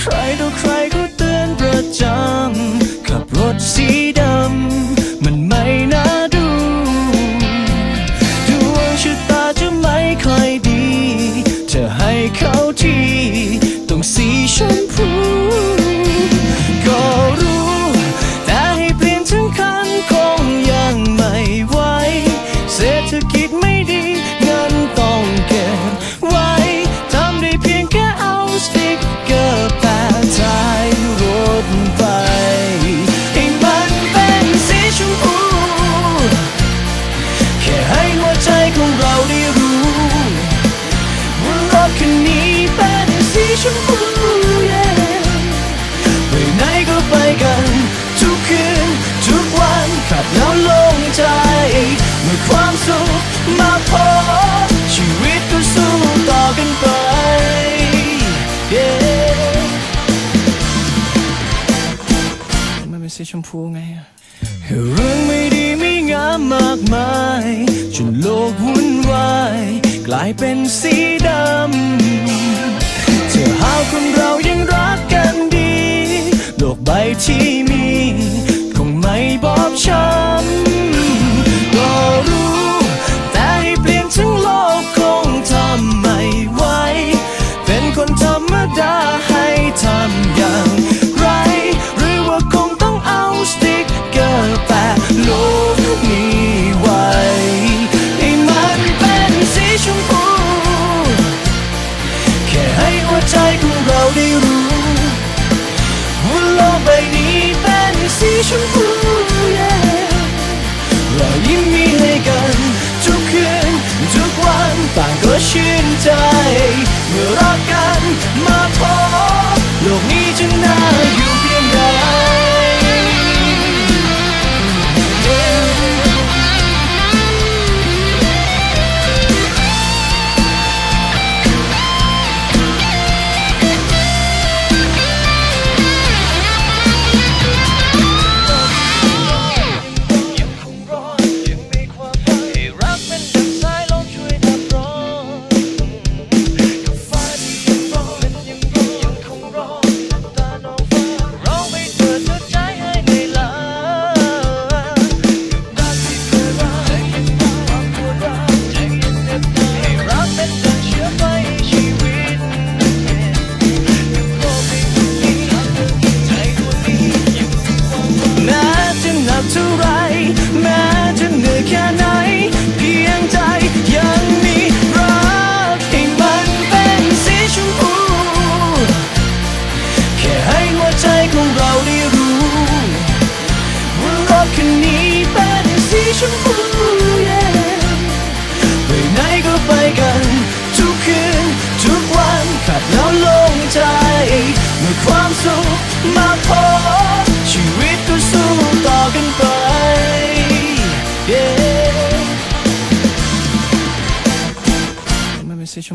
cry 都 cry 过。ีชมพูไงเรื่องไม่ดีไม่งามมากมายจนโลกวุ่นวายกลายเป็นสีดำเธอหาคนเรายังรักกันดี โลกใบที่มี คงไม่บอบช้ำก็รู้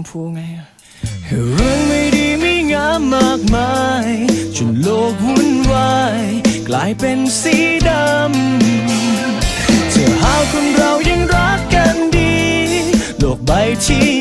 มพูไงเรื่องไม่ดีไม่งามมากมายจนโลกวุ่นวายกลายเป็นสีดำเธอหาคนเรายังรักกันดี โลกใบที่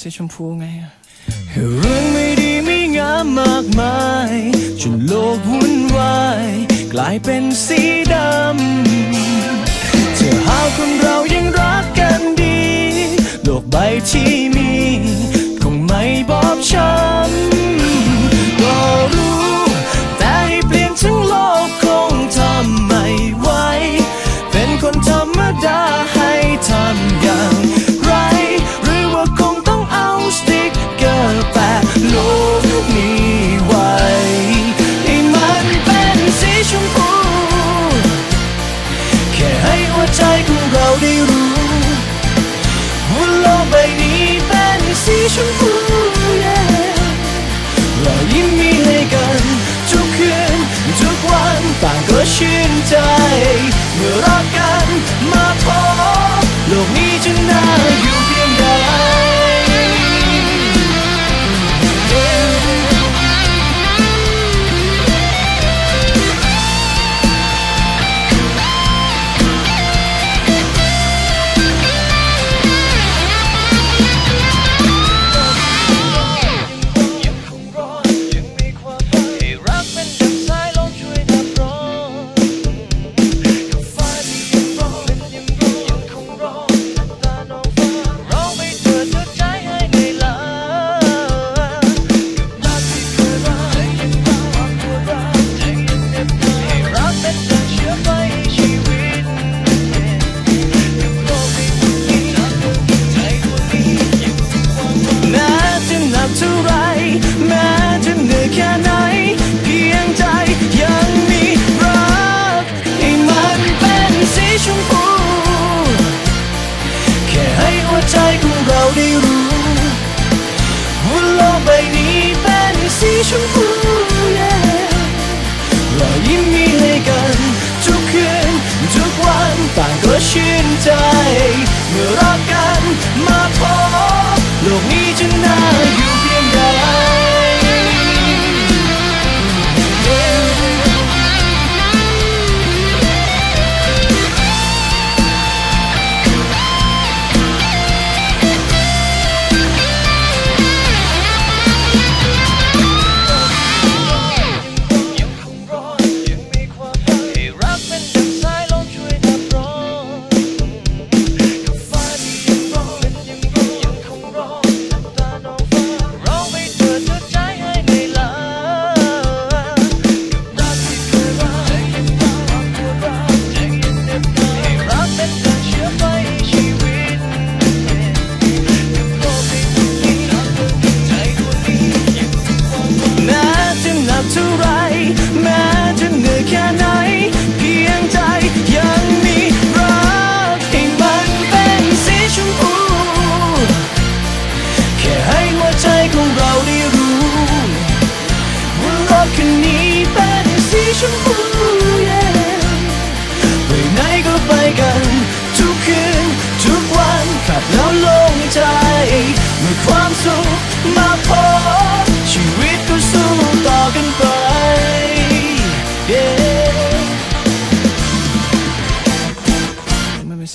สีชมพูไงเรื่องไม่ดีไม่งามมากมายจนโลกวุ่นวายกลายเป็นสีดำเธอหาคนเรายังรักกันดี โลกใบที่มีคงไม่ ชมพูเรายิ้มมีให้กันทุกคืนทุกวันต่างก็ชื่นใจ เมื่อรักกัน เมื่อรักกันมาพบโลกนี้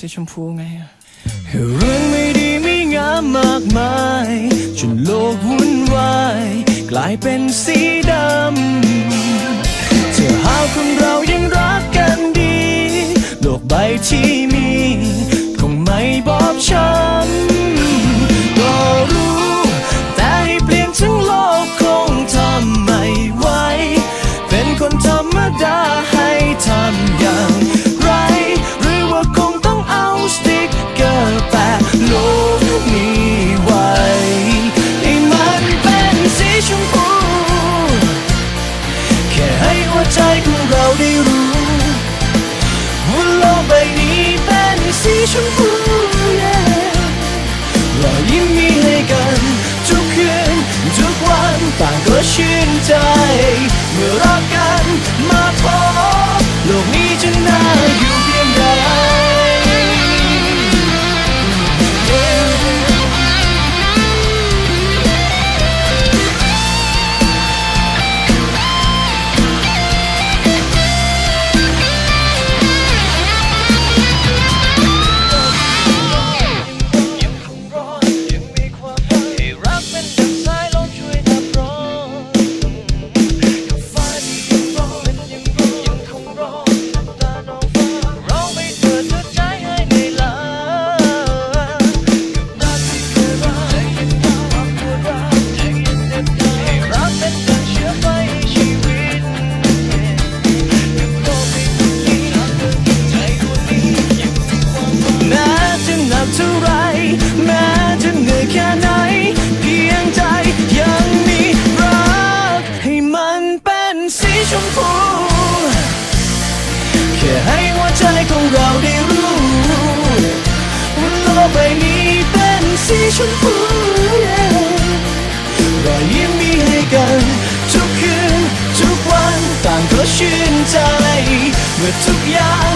สีชมพูไงเรื่องไม่ดีไม่งามมากมายจนโลกวุ่นวายกลายเป็นสีดำเธอหาคนเรายังรักกันดี โลกใบที่มี คงไม่บอบช้ำก็รู้ Oh. ชื่นใจ เมื่อทุกอย่าง